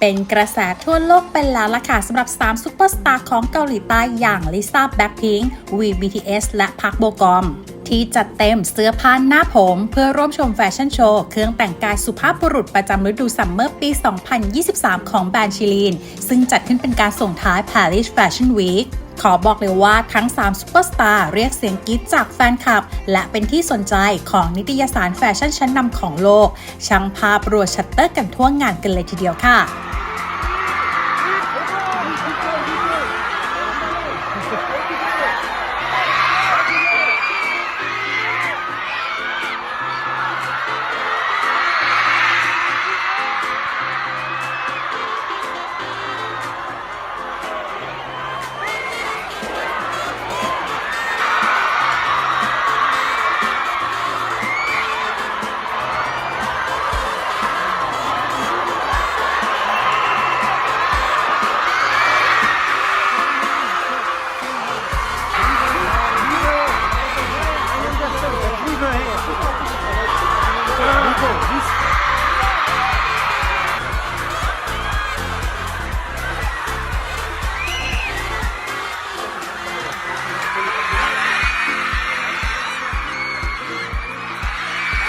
เป็นกระแสทั่วโลกเป็นแล้วล่ะค่ะสำหรับ 3 ซุปเปอร์สตาร์ของเกาหลีใต้อย่างลิซ่าแบ็คพิงค์วี BTS และพักโบกอมที่จัดเต็มเสื้อผ้าหน้าผม เพื่อร่วมชมแฟชั่นโชว์ เครื่องแต่งกายสุภาพบุรุษประจำฤดูซัมเมอร์ปี 2023 ของแบรนด์ชิลีน ซึ่งจัดขึ้นเป็นการส่งท้าย Paris Fashion Week ขอบอกเลยว่าทั้ง 3 ซุปเปอร์สตาร์เรียกเสียงกรี๊ดจากแฟนคลับ และเป็นที่สนใจของนิตยสารแฟชั่นชั้นนำของโลก ช่างภาพรัวชัตเตอร์กันทั่วงานกันเลยทีเดียวค่ะ Muito bom.